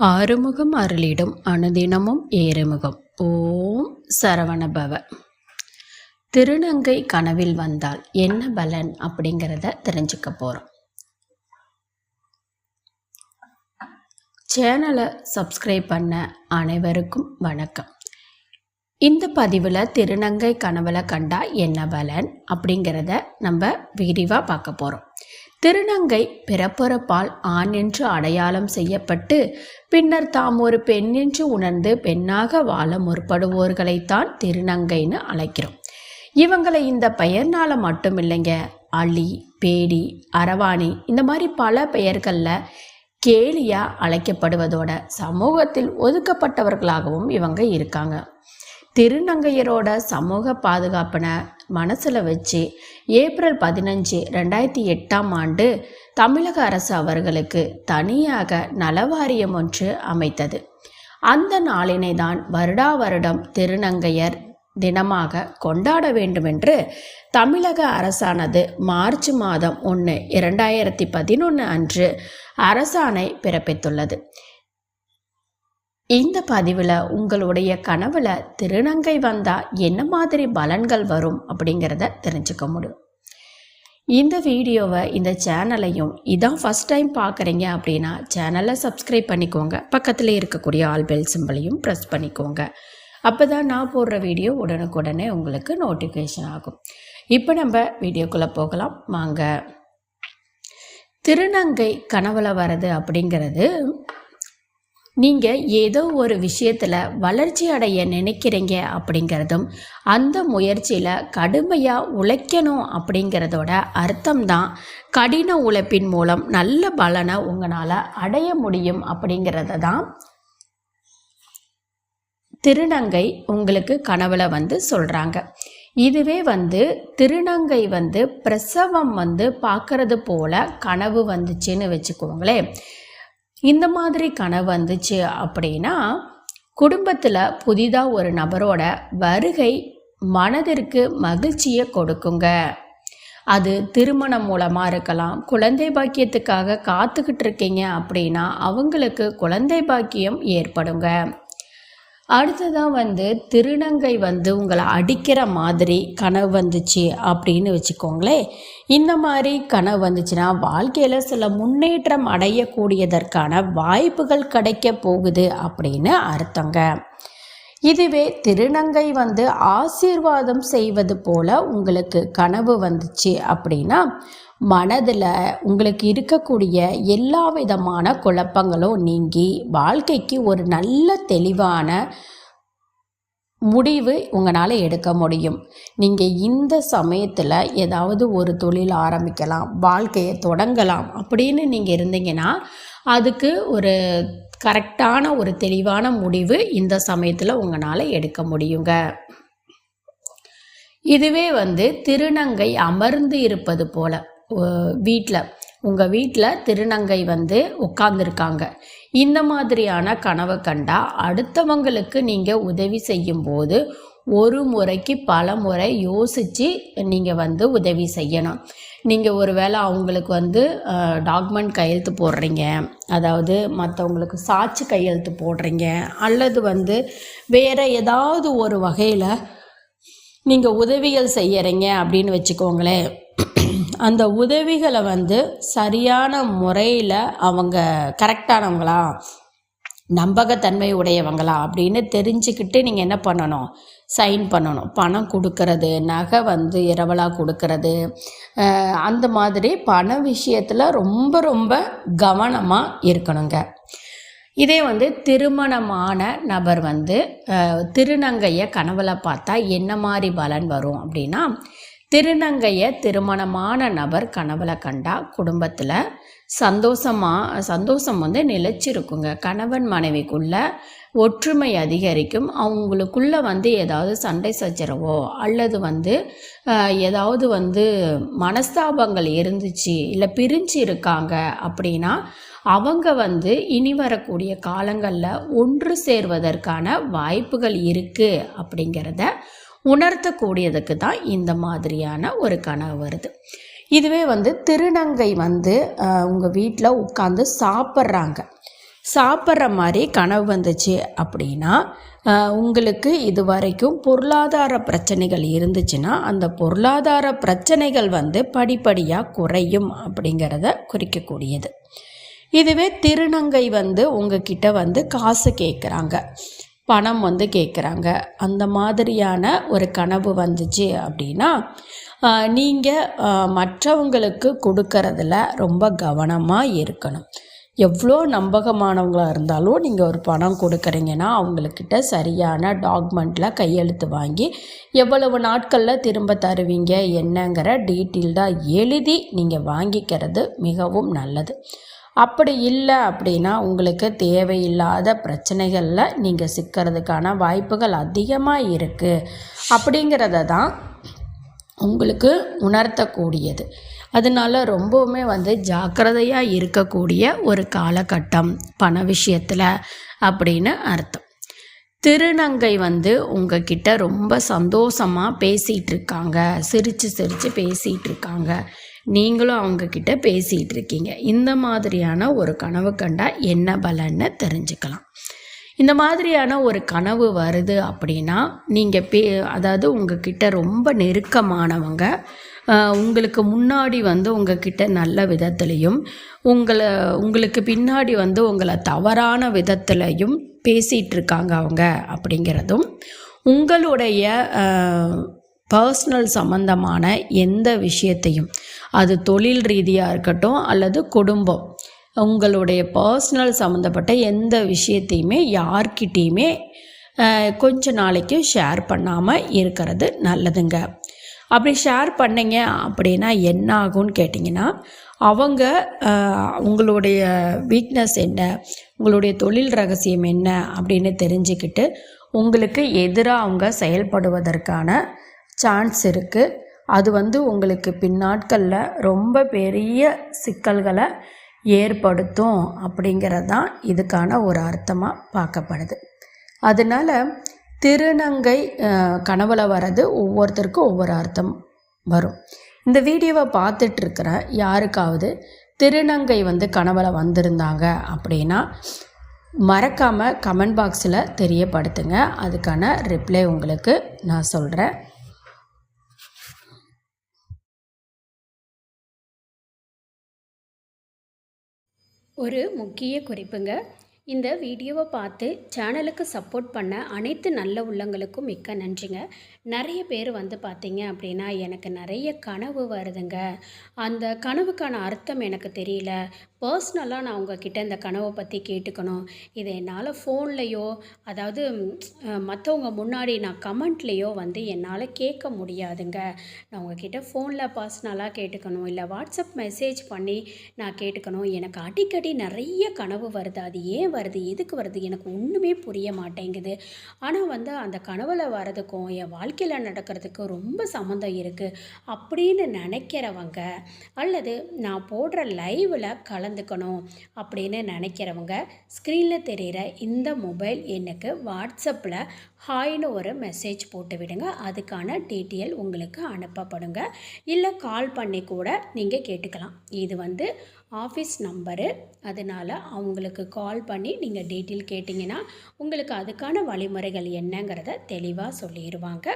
ஆறுமுகம் அருளிடும் அனுதினமும் ஏறுமுகம். ஓம் சரவணபவ. திருநங்கை கனவில் வந்தால் என்ன பலன் அப்படிங்கிறத தெரிஞ்சுக்க போகிறோம் சேனலை சப்ஸ்கிரைப் பண்ண அனைவருக்கும் வணக்கம். இந்த பதிவில் திருநங்கை கனவுல கண்டா என்ன பலன் அப்படிங்கிறத நம்ம விரிவாக பார்க்க போகிறோம் திருநங்கை பிறப்புறப்பால் ஆண் என்று அடையாளம் செய்யப்பட்டு பின்னர் தாம் ஒரு பெண் என்று உணர்ந்து பெண்ணாக வாழ முற்படுவோர்களைத்தான் திருநங்கைன்னு அழைக்கிறோம். இவங்களை இந்த பெயர்னால மட்டும் இல்லைங்க அலி பேடி அரவாணி இந்த மாதிரி பல பெயர்களில் கேலியாக அழைக்கப்படுவதோட சமூகத்தில் ஒதுக்கப்பட்டவர்களாகவும் இவங்க இருக்காங்க. திருநங்கையரோட சமூக பாதுகாப்பினை மனசில் வச்சு ஏப்ரல் பதினஞ்சு ரெண்டாயிரத்தி எட்டாம் ஆண்டு தமிழக அரசு அவர்களுக்கு தனியாக நலவாரியம் ஒன்று அமைத்தது. அந்த நாளினை தான் வருடா வருடம் திருநங்கையர் தினமாக கொண்டாட வேண்டுமென்று தமிழக அரசானது மார்ச் மாதம் ஒன்று இரண்டாயிரத்தி பதினொன்று அன்று அரசாணை பிறப்பித்துள்ளது. இந்த பதிவில் உங்களுடைய கனவுல திருநங்கை வந்தால் என்ன மாதிரி பலன்கள் வரும் அப்படிங்கிறத தெரிஞ்சுக்க முடியும். இந்த வீடியோவை இந்த சேனலையும் இதான் ஃபஸ்ட் டைம் பார்க்குறீங்க அப்படின்னா சேனலை சப்ஸ்கிரைப் பண்ணிக்கோங்க. பக்கத்தில் இருக்கக்கூடிய ஆல் பெல் சிம்பிளையும் ப்ரெஸ் பண்ணிக்கோங்க. அப்போ தான் நான் போடுற வீடியோ உடனுக்குடனே உங்களுக்கு நோட்டிஃபிகேஷன் ஆகும். இப்போ நம்ம வீடியோக்குள்ளே போகலாம். வாங்க. திருநங்கை கனவுல வர்றது அப்படிங்கிறது நீங்கள் ஏதோ ஒரு விஷயத்தில் வளர்ச்சி அடைய நினைக்கிறீங்க அப்படிங்கிறதும் அந்த முயற்சியில் கடுமையாக உழைக்கணும் அப்படிங்கிறதோட அர்த்தம் தான் கடின உழைப்பின் மூலம் நல்ல பலனை உங்களால் அடைய முடியும் அப்படிங்கிறத தான் திருநங்கை உங்களுக்கு கனவுல வந்து சொல்கிறாங்க இதுவே வந்து திருநங்கை வந்து பிரசவம் வந்து பார்க்கறது போல கனவு வந்துச்சுன்னு வச்சுக்கோங்களேன். இந்த மாதிரி கனவு வந்துச்சு அப்படின்னா குடும்பத்தில் புதிதாக ஒரு நபரோட வருகை மனதிற்கு மகிழ்ச்சியை கொடுக்குங்க. அது திருமணம் மூலமாக இருக்கலாம். குழந்தை பாக்கியத்துக்காக காத்துக்கிட்டு இருக்கீங்க அப்படின்னா அவங்களுக்கு குழந்தை பாக்கியம் ஏற்படுங்க. அடுத்ததாக வந்து திருநங்கை வந்து உங்களை அடிக்கிற மாதிரி கனவு வந்துச்சு அப்படின்னு வச்சுக்கோங்களேன். இந்த மாதிரி கனவு வந்துச்சுன்னா வாழ்க்கையில் சில முன்னேற்றம் அடையக்கூடியதற்கான வாய்ப்புகள் கிடைக்க போகுது அப்படின்னு அர்த்தங்க. இதுவே திருநங்கை வந்து ஆசீர்வாதம் செய்வது போல உங்களுக்கு கனவு வந்துச்சு அப்படின்னா மனதில் உங்களுக்கு இருக்கக்கூடிய எல்லா விதமான குழப்பங்களும் நீங்கி வாழ்க்கைக்கு ஒரு நல்ல தெளிவான முடிவு உங்களால் எடுக்க முடியும். நீங்கள் இந்த சமயத்தில் ஏதாவது ஒரு தொழில் ஆரம்பிக்கலாம் வாழ்க்கையை தொடங்கலாம் அப்படின்னு நீங்கள் இருந்தீங்கன்னா அதுக்கு ஒரு கரெக்டான ஒரு தெளிவான முடிவு இந்த சமயத்தில் உங்களால் எடுக்க முடியுங்க. இதுவே வந்து திருநங்கை அமர்ந்து இருப்பது போல. வீட்டில் உங்கள் வீட்டில் திருநங்கை வந்து உட்காந்துருக்காங்க இந்த மாதிரியான கனவை கண்டா அடுத்தவங்களுக்கு நீங்கள் உதவி செய்யும்போது ஒரு முறைக்கு பல முறை யோசித்து நீங்கள் வந்து உதவி செய்யணும். நீங்கள் ஒரு வேளை அவங்களுக்கு வந்து டாக்குமெண்ட் கையெழுத்து போடுறீங்க. அதாவது மற்றவங்களுக்கு சாட்சி கையெழுத்து போடுறீங்க. அல்லது வந்து வேறு ஏதாவது ஒரு வகையில் நீங்கள் உதவிகள் செய்யறீங்க அப்படின்னு வச்சுக்கோங்களேன். அந்த உதவிகளை வந்து சரியான முறையில் அவங்க கரெக்டானவங்களா? நம்பகத்தன்மை உடையவங்களா? அப்படின்னு தெரிஞ்சுக்கிட்டு நீங்கள் என்ன பண்ணணும்? சைன் பண்ணணும். பணம் கொடுக்கறது நகை வந்து இரவலாக கொடுக்கறது அந்த மாதிரி பண விஷயத்தில் ரொம்ப ரொம்ப கவனமாக இருக்கணுங்க. இதே வந்து திருமணமான நபர் வந்து திருநங்கையை கனவுல பார்த்தா என்ன மாதிரி பலன் வரும் அப்படின்னா திருநங்கையை திருமணமான நபர் கனவுல கண்டா குடும்பத்தில் சந்தோஷமாக சந்தோஷம் வந்து நிலச்சிருக்குங்க. கணவன் மனைவிக்குள்ள ஒற்றுமை அதிகரிக்கும். அவங்களுக்குள்ள வந்து ஏதாவது சண்டை சச்சரவோ அல்லது வந்து ஏதாவது வந்து மனஸ்தாபங்கள் இருந்துச்சு இல்லை பிரிஞ்சு இருக்காங்க அப்படின்னா அவங்க வந்து இனி வரக்கூடிய காலங்களில் ஒன்று சேர்வதற்கான வாய்ப்புகள் இருக்குது அப்படிங்கிறத உணர்த்தக்கூடியதுக்கு தான் இந்த மாதிரியான ஒரு கனவு வருது. இதுவே வந்து திருநங்கை வந்து உங்கள் வீட்டில் உட்காந்து சாப்பிட்றாங்க. சாப்பிட்ற மாதிரி கனவு வந்துச்சு அப்படின்னா உங்களுக்கு இது வரைக்கும் பொருளாதார பிரச்சனைகள் இருந்துச்சுன்னா அந்த பொருளாதார பிரச்சனைகள் வந்து படிப்படியாக குறையும் அப்படிங்கிறத குறிக்கக்கூடியது. இதுவே திருநங்கை வந்து உங்ககிட்ட வந்து காசு கேட்குறாங்க. பணம் வந்து கேட்குறாங்க அந்த மாதிரியான ஒரு கனவு வந்துச்சு அப்படின்னா நீங்கள் மற்றவங்களுக்கு கொடுக்கறதுல ரொம்ப கவனமாக இருக்கணும். எவ்வளோ நம்பகமானவங்களாக இருந்தாலும் நீங்கள் ஒரு பணம் கொடுக்குறீங்கன்னா அவங்கக்கிட்ட சரியான டாக்குமெண்ட்டில் கையெழுத்து வாங்கி எவ்வளவு நாட்களில் திரும்ப தருவீங்க என்னங்கிற டீட்டெயில்டாக எழுதி நீங்கள் வாங்கிக்கிறது மிகவும் நல்லது. அப்படி இல்லை அப்படின்னா உங்களுக்கு தேவையில்லாத பிரச்சனைகளில் நீங்கள் சிக்கிறதுக்கான வாய்ப்புகள் அதிகமாக இருக்குது அப்படிங்கிறத தான் உங்களுக்கு உணர்த்தக்கூடியது. அதனால ரொம்பவுமே வந்து ஜாக்கிரதையாக இருக்கக்கூடிய ஒரு காலகட்டம் பண விஷயத்தில் அப்படின்னு அர்த்தம். திருநங்கை வந்து உங்ககிட்ட ரொம்ப சந்தோஷமாக பேசிகிட்டு இருக்காங்க. சிரித்து சிரித்து பேசிகிட்டு இருக்காங்க. நீங்களும் அவங்கக்கிட்ட பேசிகிட்டு இருக்கீங்க. இந்த மாதிரியான ஒரு கனவு கண்டா என்ன பலன்னு தெரிஞ்சுக்கலாம். இந்த மாதிரியான ஒரு கனவு வருது அப்படின்னா நீங்கள் பே அதாவது உங்ககிட்ட ரொம்ப நெருக்கமானவங்க உங்களுக்கு முன்னாடி வந்து உங்ககிட்ட நல்ல விதத்துலேயும் உங்களை உங்களுக்கு பின்னாடி வந்து உங்களை தவறான விதத்துலையும் பேசிகிட்டு இருக்காங்க அவங்க அப்படிங்கிறதும் உங்களுடைய பர்சனல் சம்மந்தமான எந்த விஷயத்தையும். அது தொழில் ரீதியாக இருக்கட்டும் அல்லது குடும்பம். உங்களுடைய பர்சனல் சம்மந்தப்பட்ட எந்த விஷயத்தையுமே யார்கிட்டேயுமே கொஞ்ச நாளைக்கு ஷேர் பண்ணாமல் இருக்கிறது நல்லதுங்க. அப்படி ஷேர் பண்ணீங்க அப்படின்னா என்ன ஆகும்னு கேட்டிங்கன்னா அவங்க உங்களுடைய வீக்னஸ் என்ன உங்களுடைய தொழில் ரகசியம் என்ன அப்படின்னு தெரிஞ்சுக்கிட்டு உங்களுக்கு எதிராக அவங்க செயல்படுவதற்கான சான்ஸ் இருக்குது அது வந்து உங்களுக்கு பின்னாட்களில் ரொம்ப பெரிய சிக்கல்களை ஏற்படுத்தும் அப்படிங்கிறது தான் இதுக்கான ஒரு அர்த்தமாக பார்க்கப்படுது. அதனால் திருநங்கை கனவுல வர்றது ஒவ்வொருத்தருக்கும் ஒவ்வொரு அர்த்தம் வரும். இந்த வீடியோவை பார்த்துட்ருக்கிற யாருக்காவது திருநங்கை வந்து கனவுல வந்திருந்தாங்க அப்படின்னா மறக்காமல் கமெண்ட் பாக்ஸில் தெரியப்படுத்துங்க. அதுக்கான ரிப்ளை உங்களுக்கு நான் சொல்கிறேன் ஒரு முக்கிய குறிப்புங்க. இந்த வீடியோவை பார்த்து சேனலுக்கு சப்போர்ட் பண்ண அனைத்து நல்ல உள்ளங்களுக்கும் மிக்க நன்றிங்க. நிறைய பேர் வந்து பார்த்தீங்க அப்படின்னா எனக்கு நிறைய கனவு வருதுங்க. அந்த கனவுக்கான அர்த்தம் எனக்கு தெரியல. பர்சனலாக நான் உங்ககிட்ட இந்த கனவை பற்றி கேட்டுக்கணும். இதை என்னால் ஃபோன்லேயோ அதாவது மற்றவங்க முன்னாடி நான் கமெண்ட்லேயோ வந்து என்னால் கேட்க முடியாதுங்க. நான் உங்ககிட்ட ஃபோனில் பர்சனலாக கேட்டுக்கணும். இல்லை வாட்ஸ்அப் மெசேஜ் பண்ணி நான் கேட்டுக்கணும். எனக்கு அடிக்கடி நிறைய கனவு வருது. அது ஏன் வருது? எதுக்கு வருது? எனக்கு ஒன்றுமே புரிய மாட்டேங்குது. ஆனால் வந்து அந்த கனவில் வரதுக்கும் என் வாழ்க்கையில் நடக்கிறதுக்கும் ரொம்ப சம்மந்தம் இருக்குது அப்படின்னு நினைக்கிறவங்க அல்லது நான் போடுற லைவில் கல கலந்துக்கணும் அப்படின்னு நினைக்கிறவங்க ஸ்க்ரீனில் தெரிகிற இந்த மொபைல் எண்ணுக்கு வாட்ஸ்அப்பில் ஹாய்னு ஒரு மெசேஜ் போட்டு விடுங்க. அதுக்கான டீட்டெயில் உங்களுக்கு அனுப்பப்படுங்க. இல்லை கால் பண்ணி கூட நீங்கள் கேட்டுக்கலாம். இது வந்து ஆஃபீஸ் நம்பரு அதனால் அவங்களுக்கு கால் பண்ணி நீங்கள் டீட்டெயில் கேட்டிங்கன்னா உங்களுக்கு அதுக்கான வழிமுறைகள் என்னங்கிறத தெளிவாக சொல்லிடுவாங்க